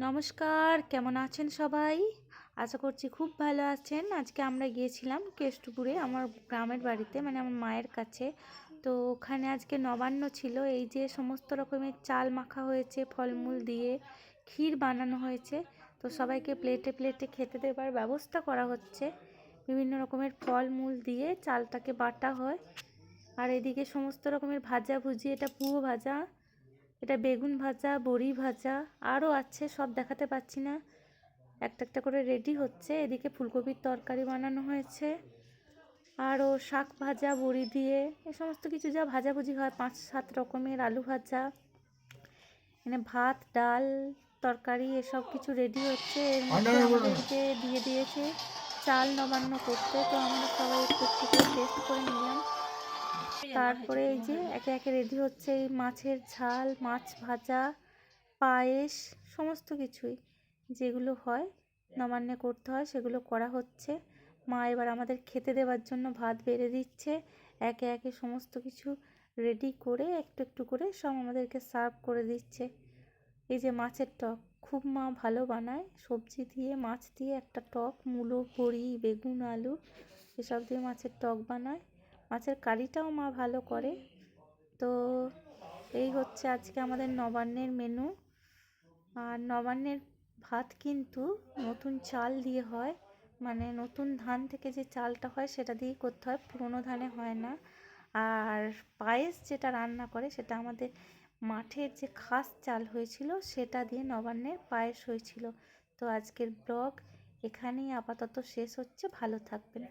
নমস্কার, কেমন আছেন সবাই? আশা করছি খুব ভালো আছেন। আজকে আমরা গিয়েছিলাম কেষ্টপুরে, আমার গ্রামের বাড়িতে মানে আমার মায়ের কাছে। তো ওখানে আজকে নবান্ন ছিল। এই যে সমস্ত রকমের চাল মাখা হয়েছে, ফলমূল দিয়ে ক্ষীর বানানো হয়েছে। তো সবাইকে প্লেটে প্লেটে খেতে দেবার ব্যবস্থা করা হচ্ছে। বিভিন্ন রকমের ফলমূল দিয়ে চালটাকে বাটা হয়। আর এদিকে সমস্ত রকমের ভাজা ভুজি এটা পুয়ো ভাজা এটা বেগুন ভাজা বড়ি ভাজা আরও আছে সব দেখাতে পাচ্ছি না। একটা একটা করে রেডি হচ্ছে। এদিকে ফুলকপির তরকারি বানানো হয়েছে। আরও শাক ভাজা বড়ি দিয়ে এ সমস্ত কিছু যা ভাজাভুজি হয় পাঁচ সাত রকমের আলু ভাজা এখানে ভাত ডাল তরকারি এসব কিছু রেডি হচ্ছে। এর মধ্যে আমাদেরকে দিয়ে দিয়েছে চাল নবান্ন করতে। তো আমরা সবাই একটু একটু করে টেস্ট তারপরে এই যে একে একে রেডি হচ্ছে এই মাছের ঝাল মাছ ভাজা পায়েস সমস্ত কিছুই যেগুলো হয় নবান্নে করতে হয় সেগুলো করা হচ্ছে। মা এবার আমাদের খেতে দেওয়ার জন্য ভাত বেড়ে দিচ্ছে। একে একে সমস্ত কিছু রেডি করে একটু একটু করে সব আমাদেরকে সার্ভ করে দিচ্ছে। এই যে মাছের টক খুব মা ভালো বানায়। সবজি দিয়ে মাছ দিয়ে একটা টক মূলো বড়ি বেগুন আলু এসব দিয়ে মাছের টক বানায়। মাছের কারিটাও মা ভালো করে। তো এই হচ্ছে আজকে আমাদের নবান্নের মেনু আর নবান্নের ভাত কিন্তু নতুন চাল দিয়ে হয়। মানে নতুন ধান থেকে যে চালটা হয় সেটা দিয়েই করতে হয়, পুরোনো ধানে হয় না। আর পায়েস যেটা রান্না করে সেটা আমাদের মাঠের যে খাস চাল হয়েছিল সেটা দিয়ে নবান্নের পায়েস হয়েছিল। তো আজকের ব্লগ এখানেই আপাতত শেষ হচ্ছে, ভালো থাকবেন।